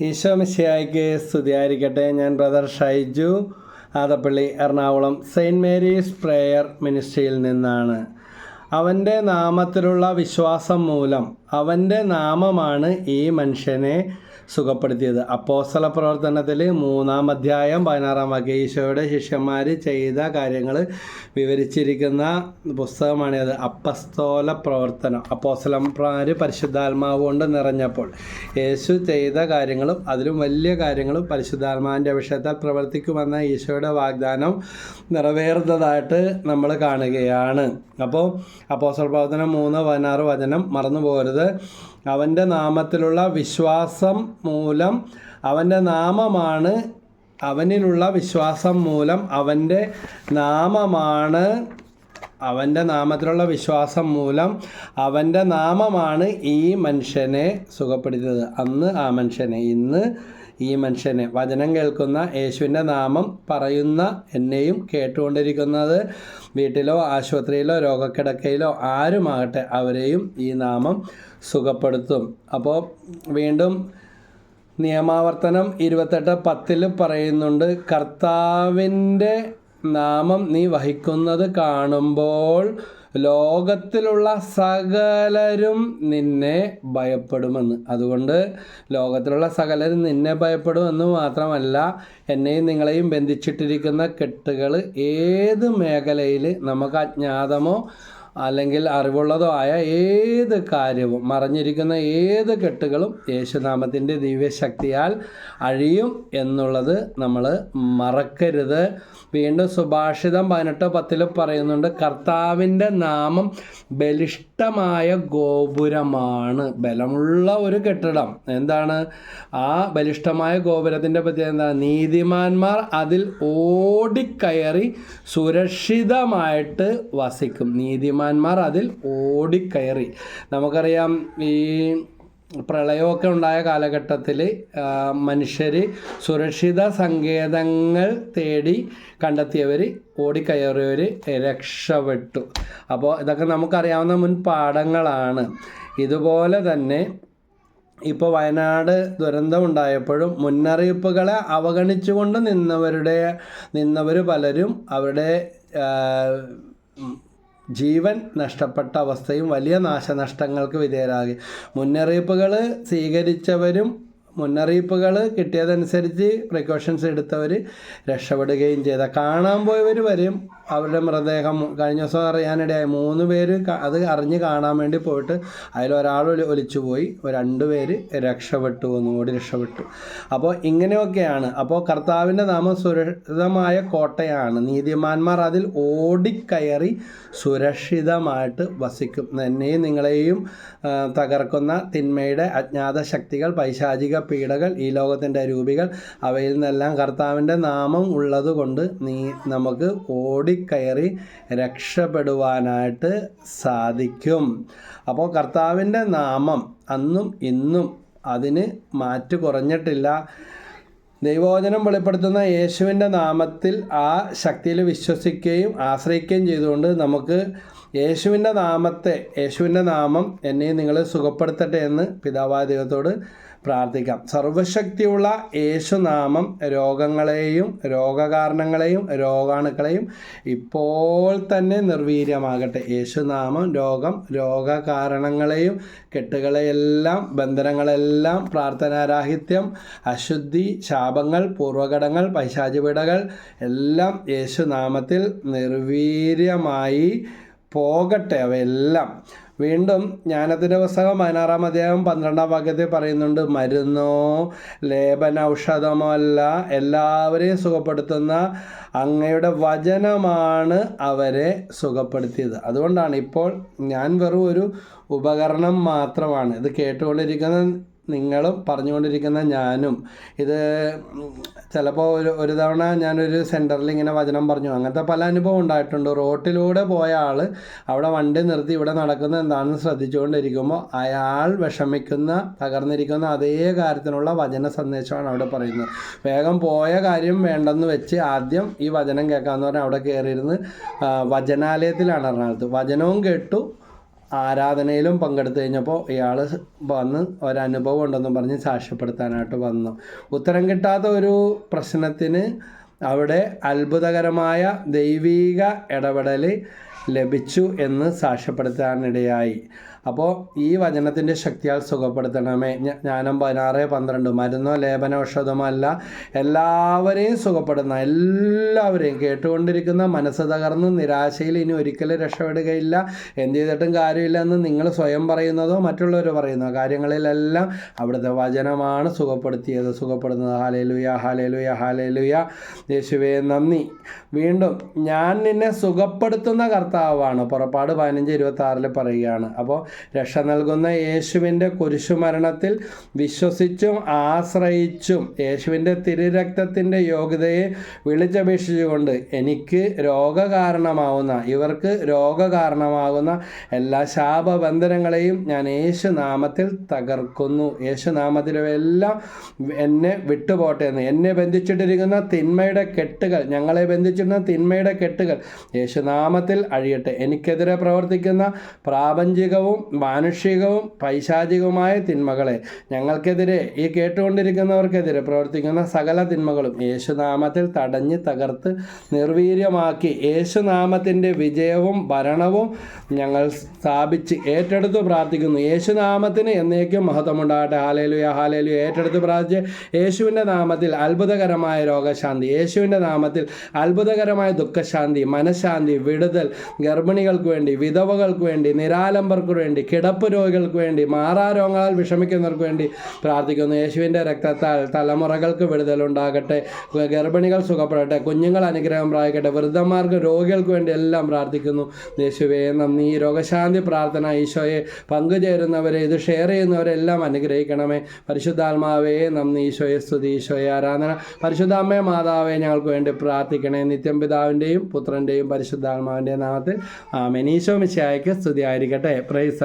ഈശോ മിശിയായിക്ക് സ്തുതിയായിരിക്കട്ടെ. ഞാൻ brother Shaiju Adappally Ernakulam saint Mary's prayer മിനിസ്ട്രിയിൽ നിന്നാണ്. അവന്റെ നാമത്തിലുള്ള വിശ്വാസം മൂലം അവന്റെ നാമമാണ് ഈ മനുഷ്യനെ സുഖപ്പെടുത്തിയത്. അപ്പോസ്തല പ്രവർത്തനത്തിൽ മൂന്നാം അധ്യായം പതിനാറാം വാക്യം ഈശോയുടെ ശിഷ്യന്മാർ ചെയ്ത കാര്യങ്ങൾ വിവരിച്ചിരിക്കുന്ന പുസ്തകമാണിത് അപ്പസ്തോല പ്രവർത്തനം. അപ്പോസ്തലന്മാർ പരിശുദ്ധാത്മാവ് കൊണ്ട് നിറഞ്ഞപ്പോൾ യേശു ചെയ്ത കാര്യങ്ങളും അതിലും വലിയ കാര്യങ്ങളും പരിശുദ്ധാത്മാവിന്റെ വിഷയത്താൽ പ്രവർത്തിക്കുമെന്ന ഈശോയുടെ വാഗ്ദാനം നിറവേറുന്നതായിട്ട് നമ്മൾ കാണുകയാണ്. അപ്പോൾ അപ്പോസ്തല പ്രവർത്തനം മൂന്ന് പതിനാറ് വചനം മറന്നു പോകരുത് അവന്റെ നാമത്തിലുള്ള വിശ്വാസം മൂലം അവന്റെ നാമമാണ് അവനിലുള്ള വിശ്വാസം മൂലം അവന്റെ നാമമാണ് അവന്റെ നാമത്തിലുള്ള വിശ്വാസം മൂലം അവന്റെ നാമമാണ് ഈ മനുഷ്യനെ സുഖപ്പെടുത്തിയത്. അന്ന് ആ മനുഷ്യനെ ഇന്ന് ഈ മനുഷ്യനെ. വചനം കേൾക്കുന്ന യേശുവിന്റെ നാമം പറയുന്ന എന്നെയും കേട്ടുകൊണ്ടിരിക്കുന്നത്. വീട്ടിലോ ആശുപത്രിയിലോ രോഗക്കിടക്കയിലോ ആരുമാകട്ടെ അവരെയും ഈ നാമം സുഖപ്പെടുത്തും. അപ്പോൾ വീണ്ടും നിയമാവർത്തനം ഇരുപത്തെട്ട് പത്തിൽ പറയുന്നുണ്ട് കർത്താവിന്റെ നാമം നീ വഹിക്കുന്നത് കാണുമ്പോൾ ലോകത്തിലുള്ള സകലരും നിന്നെ ഭയപ്പെടുമെന്ന്. അതുകൊണ്ട് ലോകത്തിലുള്ള സകലരും നിന്നെ ഭയപ്പെടുമെന്ന് മാത്രമല്ല എന്നെയും നിങ്ങളെയും ബന്ധിച്ചിട്ടിരിക്കുന്ന കെട്ടുകൾ ഏത് മേഖലയിൽ നമുക്ക് അജ്ഞാതമോ അല്ലെങ്കിൽ അറിവുള്ളതോ ആയ ഏത് കാര്യവും മറഞ്ഞിരിക്കുന്ന ഏത് കെട്ടുകളും യേശുനാമത്തിന്റെ ദിവ്യശക്തിയാൽ അഴിയും എന്നുള്ളത് നമ്മൾ മറക്കരുത്. വീണ്ടും സുഭാഷിതം പതിനെട്ട് പത്തിൽ പറയുന്നുണ്ട് കർത്താവിന്റെ നാമം ബലിഷ്ടമായ ഗോപുരമാണ്. ബലമുള്ള ഒരു കെട്ടിടം. എന്താണ്? ആ ബലിഷ്ഠമായ ഗോപുരത്തിന്റെ പറ്റി എന്താണ് നീതിമാന്മാർ അതിൽ ഓടിക്കയറി സുരക്ഷിതമായിട്ട് വസിക്കും. നീതിമാന്മാർ അതിൽ ഓടിക്കയറി. നമുക്കറിയാം ഈ പ്രളയമൊക്കെ ഉണ്ടായ കാലഘട്ടത്തിൽ മനുഷ്യർ സുരക്ഷിത സങ്കേതങ്ങൾ തേടി കണ്ടെത്തിയവർ ഓടിക്കയറിയവർ രക്ഷപ്പെട്ടു. അപ്പോൾ ഇതൊക്കെ നമുക്കറിയാവുന്ന മുൻ പാഠങ്ങളാണ്. ഇതുപോലെ തന്നെ ഇപ്പോൾ വയനാട് ദുരന്തം ഉണ്ടായപ്പോഴും മുന്നറിയിപ്പുകളെ അവഗണിച്ചുകൊണ്ട് നിന്നവരുടെ നിന്നവർ പലരും അവരുടെ ജീവൻ നഷ്ടപ്പെട്ട അവസ്ഥയും വലിയ നാശനഷ്ടങ്ങൾക്ക് വിധേയരാകി. മുന്നറിയിപ്പുകൾ സ്വീകരിച്ചവരും മുന്നറിയിപ്പുകൾ കിട്ടിയതനുസരിച്ച് പ്രിക്കോഷൻസ് എടുത്തവർ രക്ഷപ്പെടുകയും ചെയ്ത. കാണാൻ പോയവർ വരും. അവരുടെ മൃതദേഹം കഴിഞ്ഞ ദിവസം അറിയാനിടയായി. മൂന്ന് പേര് അത് അറിഞ്ഞ് കാണാൻ വേണ്ടി പോയിട്ട് അതിലൊരാൾ ഒലിച്ചു പോയി രണ്ട് പേര് രക്ഷപ്പെട്ടു ഒന്നുകൂടി രക്ഷപ്പെട്ടു. അപ്പോൾ ഇങ്ങനെയൊക്കെയാണ്. അപ്പോൾ കർത്താവിന്റെ നാമം സുരക്ഷിതമായ കോട്ടയാണ്. നീതിമാന്മാർ അതിൽ ഓടിക്കയറി സുരക്ഷിതമായിട്ട് വസിക്കും. എന്നെയും നിങ്ങളെയും തകർക്കുന്ന തിന്മയുടെ അജ്ഞാത ശക്തികൾ പൈശാചിക പീഡകൾ ഈ ലോകത്തിന്റെ രൂപികൾ അവയിൽ നിന്നെല്ലാം കർത്താവിന്റെ നാമം ഉള്ളതുകൊണ്ട് നീ നമുക്ക് ഓടിക്കയറി രക്ഷപ്പെടുവാനായിട്ട് സാധിക്കും. അപ്പോൾ കർത്താവിന്റെ നാമം അന്നും ഇന്നും അതിന് മാറ്റു കുറഞ്ഞിട്ടില്ല. ദൈവവചനം വെളിപ്പെടുത്തുന്ന യേശുവിന്റെ നാമത്തിൽ ആ ശക്തിയിൽ വിശ്വസിക്കുകയും ആശ്രയിക്കുകയും ചെയ്തുകൊണ്ട് നമുക്ക് യേശുവിന്റെ നാമത്തെ യേശുവിന്റെ നാമം എന്നെ നിങ്ങൾ സുഖപ്പെടുത്തട്ടെ എന്ന് പിതാവായ ദൈവത്തോട് പ്രാർത്ഥിക്കാം. സർവശക്തിയുള്ള യേശുനാമം രോഗങ്ങളെയും രോഗകാരണങ്ങളെയും രോഗാണുക്കളെയും ഇപ്പോൾ തന്നെ നിർവീര്യമാകട്ടെ. യേശുനാമം രോഗം രോഗകാരണങ്ങളെയും കെട്ടുകളെയെല്ലാം ബന്ധനങ്ങളെല്ലാം പ്രാർത്ഥനാരാഹിത്യം അശുദ്ധി ശാപങ്ങൾ പൂർവഘടങ്ങൾ പൈശാചിപിടകൾ എല്ലാം യേശുനാമത്തിൽ നിർവീര്യമായി പോകട്ടെ. അവയെല്ലാം വീണ്ടും ജ്ഞാനത്തിന്റെ പുസ്തകം പതിനാറാം അധ്യായം പന്ത്രണ്ടാം വാക്യത്തിൽ പറയുന്നുണ്ട് മരുന്നോ ലേപന ഔഷധമോ അല്ല എല്ലാവരെയും സുഖപ്പെടുത്തുന്ന അങ്ങയുടെ വചനമാണ് അവരെ സുഖപ്പെടുത്തിയത്. അതുകൊണ്ടാണ് ഇപ്പോൾ ഞാൻ വെറും ഒരു ഉപകരണം മാത്രമാണ് ഇത് കേട്ടുകൊണ്ടിരിക്കുന്ന നിങ്ങളും പറഞ്ഞുകൊണ്ടിരിക്കുന്ന ഞാനും. ഇത് ചിലപ്പോൾ ഒരു ഒരു തവണ ഞാനൊരു സെന്ററിൽ ഇങ്ങനെ വചനം പറഞ്ഞു. അങ്ങനത്തെ പല അനുഭവം ഉണ്ടായിട്ടുണ്ട്. റോട്ടിലൂടെ പോയ ആൾ അവിടെ വണ്ടി നിർത്തി ഇവിടെ നടക്കുന്ന എന്താണെന്ന് ശ്രദ്ധിച്ചുകൊണ്ടിരിക്കുമ്പോൾ അയാൾ വിഷമിക്കുന്ന തകർന്നിരിക്കുന്ന അതേ കാര്യത്തിനുള്ള വചന സന്ദേശമാണ് അവിടെ പറയുന്നത്. വേഗം പോയ കാര്യം വേണ്ടെന്ന് വെച്ച് ആദ്യം ഈ വചനം കേൾക്കാമെന്ന് പറഞ്ഞാൽ അവിടെ കയറിയിരുന്ന് വചനാലയത്തിലാണ് എറണാകുളത്ത്. വചനവും കേട്ടു. ആരാധനയിലും പങ്കെടുത്തു കഴിഞ്ഞപ്പോൾ ഇയാൾ വന്ന് ഒരനുഭവം ഉണ്ടെന്നും പറഞ്ഞ് സാക്ഷ്യപ്പെടുത്താനായിട്ട് വന്നു. ഉത്തരം കിട്ടാത്ത ഒരു പ്രശ്നത്തിന് അവിടെ അത്ഭുതകരമായ ദൈവീക ഇടപെടൽ ലഭിച്ചു എന്ന് സാക്ഷ്യപ്പെടുത്താനിടയായി. അപ്പോൾ ഈ വചനത്തിന്റെ ശക്തിയാൽ സുഖപ്പെടുത്തണമേ. ജ്ഞാനം പതിനാറ് പന്ത്രണ്ട്. മരുന്നോ ലേപനൌഷധമോ അല്ല എല്ലാവരെയും സുഖപ്പെടുന്ന എല്ലാവരെയും കേട്ടുകൊണ്ടിരിക്കുന്ന മനസ്സ് തകർന്ന് നിരാശയിൽ ഇനി ഒരിക്കലും രക്ഷപ്പെടുകയില്ല. എന്ത് ചെയ്തിട്ടും കാര്യമില്ല എന്ന് നിങ്ങൾ സ്വയം പറയുന്നതോ മറ്റുള്ളവർ പറയുന്നതോ കാര്യങ്ങളിലെല്ലാം അവിടുത്തെ വചനമാണ് സുഖപ്പെടുത്തിയത് സുഖപ്പെടുന്നത്. ഹാലേലുയ ഹാലേലുയ ഹാലേലുയ യേശുവേ നന്ദി. വീണ്ടും ഞാൻ നിന്നെ സുഖപ്പെടുത്തുന്ന കർത്താവാണ് പുറപ്പാട് പതിനഞ്ച് ഇരുപത്തി ആറിൽ പറയുകയാണ്. അപ്പോൾ രക്ഷ നൽകുന്ന യേശുവിന്റെ കുരിശുമരണത്തിൽ വിശ്വസിച്ചും ആശ്രയിച്ചും യേശുവിന്റെ തിരുരക്തത്തിന്റെ യോഗ്യതയെ വിളിച്ചപേക്ഷിച്ചുകൊണ്ട് എനിക്ക് രോഗകാരണമാവുന്ന ഇവർക്ക് രോഗകാരണമാകുന്ന എല്ലാ ശാപബന്ധനങ്ങളെയും ഞാൻ യേശു നാമത്തിൽ തകർക്കുന്നു. യേശു നാമത്തിലെല്ലാം എന്നെ വിട്ടുപോട്ടെ എന്ന്. എന്നെ ബന്ധിച്ചിട്ടിരിക്കുന്ന തിന്മയുടെ കെട്ടുകൾ ഞങ്ങളെ ബന്ധിച്ചിരുന്ന തിന്മയുടെ കെട്ടുകൾ യേശുനാമത്തിൽ അഴിയട്ടെ എനിക്കെതിരെ പ്രവർത്തിക്കുന്ന പ്രാപഞ്ചികവും മാനുഷികവും പൈശാചികവുമായ തിന്മകളെ ഞങ്ങൾക്കെതിരെ ഈ കേട്ടുകൊണ്ടിരിക്കുന്നവർക്കെതിരെ പ്രവർത്തിക്കുന്ന സകല തിന്മകളും യേശുനാമത്തിൽ തടഞ്ഞ് തകർത്ത് നിർവീര്യമാക്കി. യേശുനാമത്തിന്റെ വിജയവും ഭരണവും ഞങ്ങൾ സ്ഥാപിച്ച് ഏറ്റെടുത്ത് പ്രാർത്ഥിക്കുന്നു. യേശുനാമത്തിന് എന്നേക്കും മഹത്വമുണ്ടാകട്ടെ. Hallelujah hallelujah. ഏറ്റെടുത്ത് പ്രാർത്ഥിച്ച് യേശുവിന്റെ നാമത്തിൽ അത്ഭുതകരമായ രോഗശാന്തി യേശുവിന്റെ നാമത്തിൽ അത്ഭുതകരമായ ദുഃഖശാന്തി മനഃശാന്തി വിടുതൽ ഗർഭിണികൾക്ക് വേണ്ടി വിധവകൾക്ക് വേണ്ടി നിരാലംബർക്ക് വേണ്ടി കിടപ്പ് രോഗികൾക്ക് വേണ്ടി മാറാരോഗങ്ങളാൽ വിഷമിക്കുന്നവർക്ക് വേണ്ടി പ്രാർത്ഥിക്കുന്നു. യേശുവിന്റെ രക്തത്താൽ തലമുറകൾക്ക് വിടുതലുണ്ടാകട്ടെ ഗർഭിണികൾ സുഖപ്പെടട്ടെ. കുഞ്ഞുങ്ങൾ അനുഗ്രഹം പ്രാപിക്കട്ടെ. വൃദ്ധന്മാർക്ക് രോഗികൾക്ക് വേണ്ടി എല്ലാം പ്രാർത്ഥിക്കുന്നു. യേശുവേ നന്ദി. ഈ രോഗശാന്തി പ്രാർത്ഥന ഈശോയെ പങ്കുചേരുന്നവരെ ഇത് ഷെയർ ചെയ്യുന്നവരെല്ലാം അനുഗ്രഹിക്കണമേ. പരിശുദ്ധാത്മാവേ നന്ദി. ഈശോയെ സ്തുതി. ഈശോയെ ആരാധന. പരിശുദ്ധാമ്മയെ മാതാവേ ഞങ്ങൾക്ക് വേണ്ടി പ്രാർത്ഥിക്കണേ. നിത്യം പിതാവിന്റെയും പുത്രന്റെയും പരിശുദ്ധാത്മാവിന്റെയും നാമത്തിൽ ആമേൻ. ഈശോ മിശായ്ക്ക് സ്തുതി ആയിരിക്കട്ടെ പ്രൈസ്